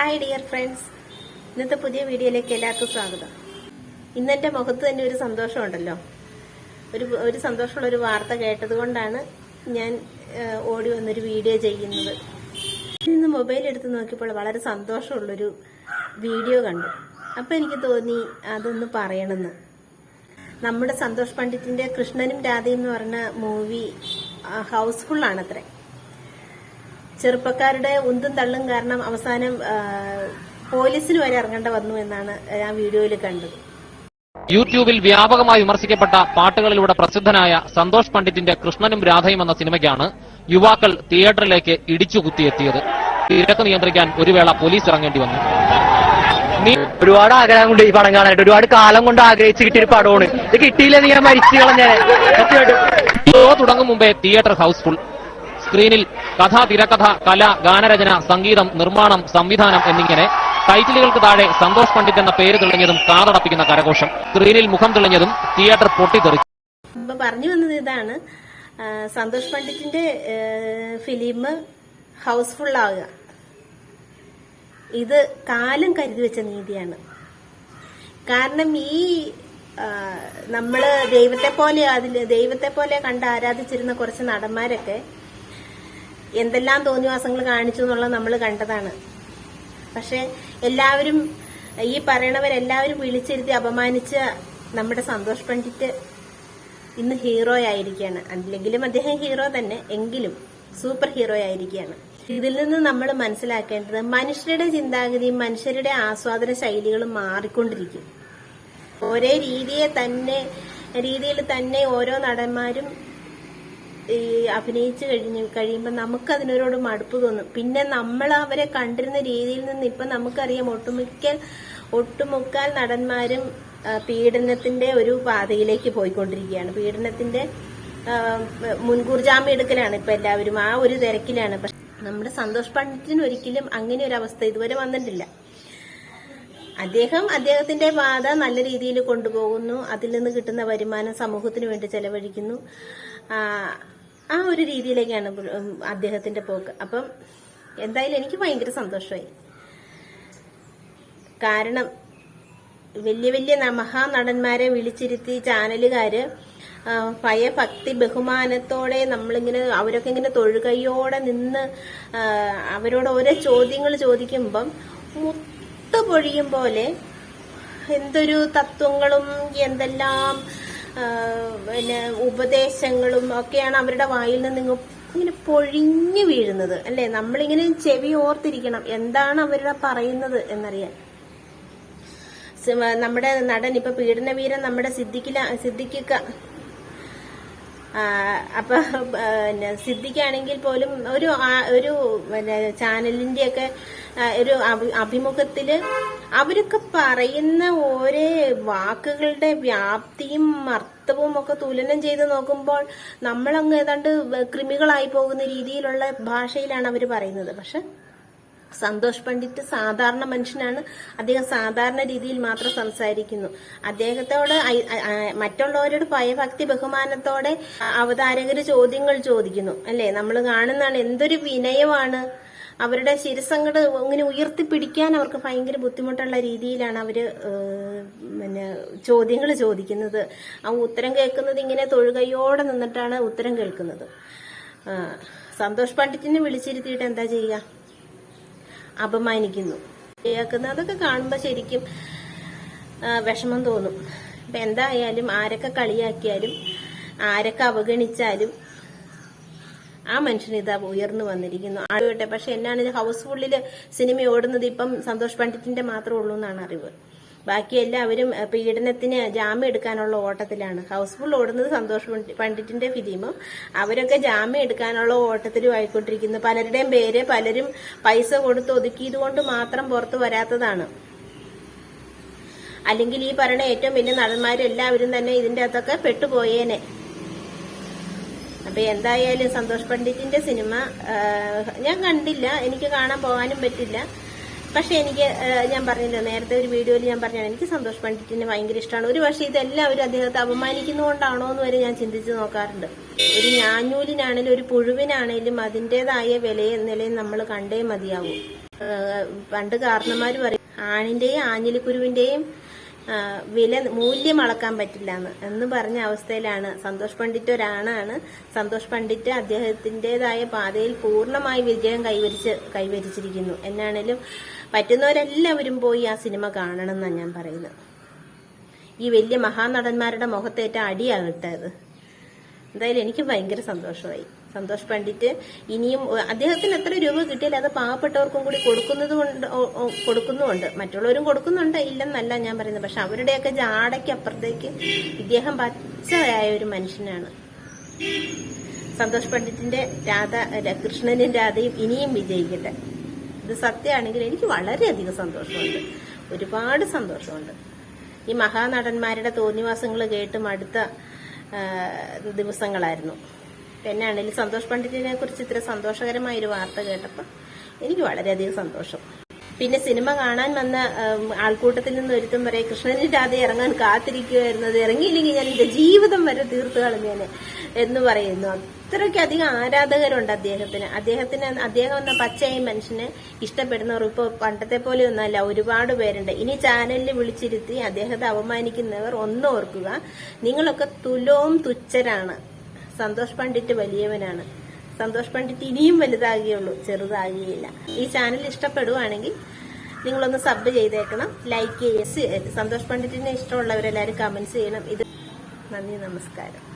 Hi dear friends ഇന്നത്തെ പുതിയ വീഡിയോയിലേക്ക് എല്ലാവർക്കും സ്വാഗതം. ഇന്നെന്റെ മുഖത്ത് തന്നെ ഒരു സന്തോഷമുണ്ടല്ലോ. ഒരു ഒരു സന്തോഷമുള്ള ഒരു വാർത്ത കേട്ടത് കൊണ്ടാണ് ഞാൻ ഓടി വന്നൊരു വീഡിയോ ചെയ്യുന്നത്. ഇന്ന് മൊബൈൽ എടുത്ത് നോക്കിയപ്പോൾ വളരെ സന്തോഷമുള്ളൊരു വീഡിയോ കണ്ടു. അപ്പം എനിക്ക് തോന്നി അതൊന്ന് പറയണമെന്ന്. നമ്മുടെ സന്തോഷ് പണ്ഡിറ്റിന്റെ കൃഷ്ണനും രാധയും എന്ന് പറഞ്ഞ മൂവി ഹൗസ്ഫുൾ ആണത്രേ ചെറുപ്പക്കാരുടെ ഉന്തും തള്ളും കാരണം അവസാനം പോലീസിന് വരെ ഇറങ്ങേണ്ട വന്നു എന്നാണ് ഞാൻ വീഡിയോയിൽ കണ്ടത്. യൂട്യൂബിൽ വ്യാപകമായി വിമർശിക്കപ്പെട്ട പാട്ടുകളിലൂടെ പ്രസിദ്ധനായ സന്തോഷ് പണ്ഡിറ്റിന്റെ കൃഷ്ണനും രാധയും എന്ന സിനിമയ്ക്കാണ് യുവാക്കൾ തിയേറ്ററിലേക്ക് ഇടിച്ചു ഇടിച്ചുകുത്തിയെത്തിയത്. തിരക്ക് നിയന്ത്രിക്കാൻ ഒരു വേള പോലീസ് ഇറങ്ങേണ്ടി വന്നു. നീ ഒരുപാട് ആഗ്രഹം കൊണ്ട് ഈ പടം കാണാനായിട്ട് ഒരുപാട് കാലം കൊണ്ട് ആഗ്രഹിച്ച് കിട്ടിയൊരു പടമാണ്. ഇത് കിട്ടിയില്ലെന്ന് ഞാൻ മരിച്ചു കളഞ്ഞേ തുടങ്ങും മുമ്പേ തിയേറ്റർ ഹൗസ്ഫുൾ. സ്ക്രീനിൽ കഥ തിരക്കഥ കല ഗാനരചന സംഗീതം നിർമ്മാണം സംവിധാനം എന്നിങ്ങനെ ടൈറ്റിലുകൾക്ക് താഴെ സന്തോഷ് പണ്ഡിറ്റ് എന്ന പേര് തെളിഞ്ഞതും കാതടപ്പിക്കുന്ന കരഘോഷം. സ്ക്രീനിൽ മുഖം തെളിഞ്ഞതും തിയേറ്റർ പൊട്ടിത്തെറിച്ചു. പറഞ്ഞു വന്നത് ഇതാണ് സന്തോഷ് പണ്ഡിറ്റിന്റെ ഫിലിം ഹൗസ്ഫുൾ ആവുക. ഇത് കാലം കരുതി വെച്ച നീതിയാണ്. കാരണം ഈ നമ്മൾ ദൈവത്തെ പോലെ അതിൽ ദൈവത്തെ പോലെ കണ്ട് ആരാധിച്ചിരുന്ന കുറച്ച് നടന്മാരൊക്കെ എന്തെല്ലാം തോന്നിവാസങ്ങൾ കാണിച്ചു എന്നുള്ളത് നമ്മൾ കണ്ടതാണ്. പക്ഷെ എല്ലാവരും ഈ പറയണവരെല്ലാവരും വിളിച്ചിരുത്തി അപമാനിച്ച നമ്മുടെ സന്തോഷ് പണ്ഡിറ്റ് ഇന്ന് ഹീറോ ആയിരിക്കുകയാണ്. അല്ലെങ്കിലും അദ്ദേഹം ഹീറോ തന്നെ എങ്കിലും സൂപ്പർ ഹീറോ ആയിരിക്കുകയാണ്. ഇതിൽ നിന്ന് നമ്മൾ മനസ്സിലാക്കേണ്ടത് മനുഷ്യരുടെ ചിന്താഗതിയും മനുഷ്യരുടെ ആസ്വാദന ശൈലികളും മാറിക്കൊണ്ടിരിക്കും. ഒരേ രീതിയെ തന്നെ രീതിയിൽ തന്നെ ഓരോ നടന്മാരും ഈ അഭിനയിച്ചു കഴിഞ്ഞ് കഴിയുമ്പോൾ നമുക്ക് അതിനോട് മടുപ്പ് തോന്നും. പിന്നെ നമ്മൾ അവരെ കണ്ടിരുന്ന രീതിയിൽ നിന്ന് ഇപ്പൊ നമുക്കറിയാം ഒട്ടുമിക്ക ഒട്ടുമുക്കാൽ നടന്മാരും പീഡനത്തിന്റെ ഒരു പാതയിലേക്ക് പോയിക്കൊണ്ടിരിക്കുകയാണ്. പീഡനത്തിന്റെ മുൻകൂർ ജാമ്യം എടുക്കലാണ് ഇപ്പൊ എല്ലാവരും. ആ ഒരു തിരക്കിലാണ്. നമ്മുടെ സന്തോഷ് പണ്ഡിറ്റിന് ഒരിക്കലും അങ്ങനെ ഒരു അവസ്ഥ ഇതുവരെ വന്നിട്ടില്ല. അദ്ദേഹം അദ്ദേഹത്തിന്റെ പാത നല്ല രീതിയിൽ കൊണ്ടുപോകുന്നു. അതിൽ നിന്ന് കിട്ടുന്ന വരുമാനം സമൂഹത്തിന് വേണ്ടി ചെലവഴിക്കുന്നു. ആ, ഒരു രീതിയിലേക്കാണ് അദ്ദേഹത്തിന്റെ പോക്ക്. അപ്പം എന്തായാലും എനിക്ക് ഭയങ്കര സന്തോഷമായി. കാരണം വലിയ വലിയ മഹാനടന്മാരെ വിളിച്ചിരുത്തി ചാനലുകാര് ഭയഭക്തി ബഹുമാനത്തോടെ നമ്മളിങ്ങനെ അവരൊക്കെ ഇങ്ങനെ തൊഴുകയോടെ നിന്ന് അവരോട് ഓരോ ചോദ്യങ്ങൾ ചോദിക്കുമ്പം മുത്ത പൊഴിയും പോലെ എന്തൊരു തത്വങ്ങളും എന്തെല്ലാം പിന്നെ ഉപദേശങ്ങളും ഒക്കെയാണ് അവരുടെ വായിൽ നിന്ന് ഇങ്ങനെ പൊഴിഞ്ഞു വീഴുന്നത് അല്ലെ? നമ്മളിങ്ങനെ ചെവി ഓർത്തിരിക്കണം എന്താണ് അവരുടെ പറയുന്നത് എന്നറിയാൻ. നമ്മുടെ നടൻ ഇപ്പൊ പീഡനവീരൻ നമ്മുടെ സിദ്ധിക്കില സിദ്ധിക്കുക അപ്പൊ പിന്നെ സിദ്ധിക്കാണെങ്കിൽ പോലും ഒരു ഒരു ചാനലിന്റെ ഒക്കെ ഒരു അഭി- അഭിമുഖത്തിൽ അവരൊക്കെ പറയുന്ന ഓരോ വാക്കുകളുടെ വ്യാപ്തിയും അർത്ഥവും ഒക്കെ തുലനം ചെയ്ത് നോക്കുമ്പോൾ നമ്മളങ്ങ് ഏതാണ്ട് കൃമികളായി പോകുന്ന രീതിയിലുള്ള ഭാഷയിലാണ് അവർ പറയുന്നത്. പക്ഷെ സന്തോഷ് പണ്ഡിറ്റ് സാധാരണ മനുഷ്യനാണ്. അദ്ദേഹം സാധാരണ രീതിയിൽ മാത്രം സംസാരിക്കുന്നു. അദ്ദേഹത്തോട് മറ്റുള്ളവരോട് ഭയഭക്തി ബഹുമാനത്തോടെ അവതാരകര് ചോദ്യങ്ങൾ ചോദിക്കുന്നു. അല്ലെ? നമ്മൾ കാണുന്നതാണ് എന്തൊരു വിനയമാണ്. അവരുടെ ശിരസങ്ങട് ഇങ്ങനെ ഉയർത്തിപ്പിടിക്കാൻ അവർക്ക് ഭയങ്കര ബുദ്ധിമുട്ടുള്ള രീതിയിലാണ് അവർ പിന്നെ ചോദ്യങ്ങൾ ചോദിക്കുന്നത്. ആ ഉത്തരം കേൾക്കുന്നത് ഇങ്ങനെ തൊഴുകയോടെ നിന്നിട്ടാണ് ഉത്തരം കേൾക്കുന്നത്. സന്തോഷ് പണ്ഡിറ്റിനെ വിളിച്ചിരുത്തിയിട്ട് എന്താ ചെയ്യുക അപമാനിക്കുന്നു. കേൾക്കുന്ന അതൊക്കെ കാണുമ്പോൾ ശരിക്കും വിഷമം തോന്നും. ഇപ്പൊ എന്തായാലും ആരൊക്കെ കളിയാക്കിയാലും ആരൊക്കെ അവഗണിച്ചാലും ആ മനുഷ്യൻ ഇതാ ഉയർന്നു വന്നിരിക്കുന്നു. ആളുകട്ടെ പക്ഷെ എന്നാണ് ഹൗസ് ഹൗസ്ഫുള്ളിൽ സിനിമ ഓടുന്നത് ഇപ്പം സന്തോഷ് പണ്ഡിറ്റിന്റെ മാത്രമേ ഉള്ളൂ എന്നാണ് അറിവ്. ബാക്കി എല്ലാവരും പീഡനത്തിന് ജാമ്യം എടുക്കാനുള്ള ഓട്ടത്തിലാണ്. ഹൗസ്ഫുൾ ഓടുന്നത് സന്തോഷ് പണ്ഡിറ്റിന്റെ ഫിലിമും അവരൊക്കെ ജാമ്യം എടുക്കാനുള്ള ഓട്ടത്തിലും ആയിക്കൊണ്ടിരിക്കുന്നു. പലരുടെയും പേര് പലരും പൈസ കൊടുത്ത് ഒതുക്കിയത് മാത്രം പുറത്തു വരാത്തതാണ്. അല്ലെങ്കിൽ ഈ പറയുന്ന ഏറ്റവും വലിയ നടന്മാരെല്ലാവരും തന്നെ ഇതിന്റെ അകത്തൊക്കെ പെട്ടുപോയേനെ. അപ്പൊ എന്തായാലും സന്തോഷ് പണ്ഡിറ്റിന്റെ സിനിമ ഞാൻ കണ്ടില്ല. എനിക്ക് കാണാൻ പോകാനും പറ്റില്ല. പക്ഷെ എനിക്ക് ഞാൻ പറഞ്ഞില്ല നേരത്തെ ഒരു വീഡിയോയിൽ ഞാൻ പറഞ്ഞാണ് എനിക്ക് സന്തോഷ് പണ്ഡിറ്റിനെ ഭയങ്കര ഇഷ്ടമാണ് ഒരു പക്ഷേ ഇതെല്ലാവരും അദ്ദേഹത്തെ അപമാനിക്കുന്നതുകൊണ്ടാണോ എന്ന് വരെ ഞാൻ ചിന്തിച്ചു നോക്കാറുണ്ട്. ഒരു ഞാഞ്ഞൂലിനാണേലും ഒരു പുഴുവിനാണേലും അതിന്റെതായ വിലയെ നിലയും നമ്മൾ കണ്ടേ മതിയാവും. പണ്ട് കാരണന്മാര് പറയും ആണിന്റെയും ആഞ്ഞിലിക്കുരുവിന്റെയും വില മൂല്യം അളക്കാൻ പറ്റില്ല എന്ന് എന്ന് പറഞ്ഞ അവസ്ഥയിലാണ്. സന്തോഷ് പണ്ഡിറ്റ് ഒരാണാണ് സന്തോഷ് പണ്ഡിറ്റ് അദ്ദേഹത്തിന്റെതായ പാതയിൽ പൂർണമായി വിജയം കൈവരിച്ച് കൈവരിച്ചിരിക്കുന്നു. എന്നാണേലും പറ്റുന്നവരെല്ലാവരും പോയി ആ സിനിമ കാണണം എന്നാണ് ഞാൻ പറയുന്നത്. ഈ വലിയ മഹാനടന്മാരുടെ മുഖത്തേറ്റ അടിയാകട്ടെ അത് എന്തായാലും എനിക്ക് ഭയങ്കര സന്തോഷമായി. സന്തോഷ് പണ്ഡിറ്റ്. ഇനിയും അദ്ദേഹത്തിന് എത്ര രൂപ കിട്ടിയാലും അത് പാവപ്പെട്ടവർക്കും കൂടി കൊടുക്കുന്നത് കൊണ്ട് കൊടുക്കുന്നുമുണ്ട്. മറ്റുള്ളവരും കൊടുക്കുന്നുണ്ട്. ഇല്ലെന്നല്ല ഞാൻ പറയുന്നത്. പക്ഷെ അവരുടെയൊക്കെ ജാടയ്ക്ക് അപ്പുറത്തേക്ക് ഇദ്ദേഹം പച്ചയായ ഒരു മനുഷ്യനാണ്. സന്തോഷ് പണ്ഡിറ്റിന്റെ രാധ കൃഷ്ണനും രാധയും ഇനിയും വിജയിക്കട്ടെ. ഇത് സത്യമാണെങ്കിൽ എനിക്ക് വളരെയധികം സന്തോഷമുണ്ട്. ഒരുപാട് സന്തോഷമുണ്ട്. ഈ മഹാനടന്മാരുടെ തോന്നിവാസങ്ങൾ കേട്ട് അടുത്ത ആ, ദിവസങ്ങളായിരുന്നു ആണെങ്കിലും സന്തോഷ് പണ്ഡിറ്റിനെ കുറിച്ച് ഇത്ര സന്തോഷകരമായ ഒരു വാർത്ത കേട്ടപ്പോൾ എനിക്ക് വളരെയധികം സന്തോഷം. പിന്നെ സിനിമ കാണാൻ വന്ന ആൾക്കൂട്ടത്തിൽ നിന്ന് ഒരുത്തും പറയും കൃഷ്ണന് രാധ ഇറങ്ങാൻ കാത്തിരിക്കുമായിരുന്നത് ഇറങ്ങിയില്ലെങ്കിൽ ഞാൻ എന്റെ ജീവിതം വരെ തീർത്തു കളഞ്ഞേനെ എന്ന് പറയുന്നു. അത്രയ്ക്കധികം ആരാധകരുണ്ട് അദ്ദേഹത്തിന്. അദ്ദേഹത്തിന് അദ്ദേഹം എന്ന പച്ചയായി മനുഷ്യനെ ഇഷ്ടപ്പെടുന്നവർ ഇപ്പോൾ പണ്ടത്തെ പോലെ ഒന്നല്ല ഒരുപാട് പേരുണ്ട്. ഇനി ചാനലിൽ വിളിച്ചിരുത്തി അദ്ദേഹത്തെ അപമാനിക്കുന്നവർ ഒന്നോർക്കുക നിങ്ങളൊക്കെ തുലവും തുച്ഛരാണ്. സന്തോഷ് പണ്ഡിറ്റ് വലിയവനാണ്. സന്തോഷ് പണ്ഡിറ്റ് ഇനിയും വലുതാകുകയുള്ളൂ. ചെറുതാകുകയില്ല. ഈ ചാനൽ ഇഷ്ടപ്പെടുവാണെങ്കിൽ നിങ്ങളൊന്ന് സബ് ചെയ്തേക്കണം. ലൈക്ക് ചെയ്യുക സന്തോഷ് പണ്ഡിറ്റിനെ ഇഷ്ടമുള്ളവരെല്ലാവരും കമന്റ്സ് ചെയ്യണം. ഇത് നന്ദി നമസ്കാരം.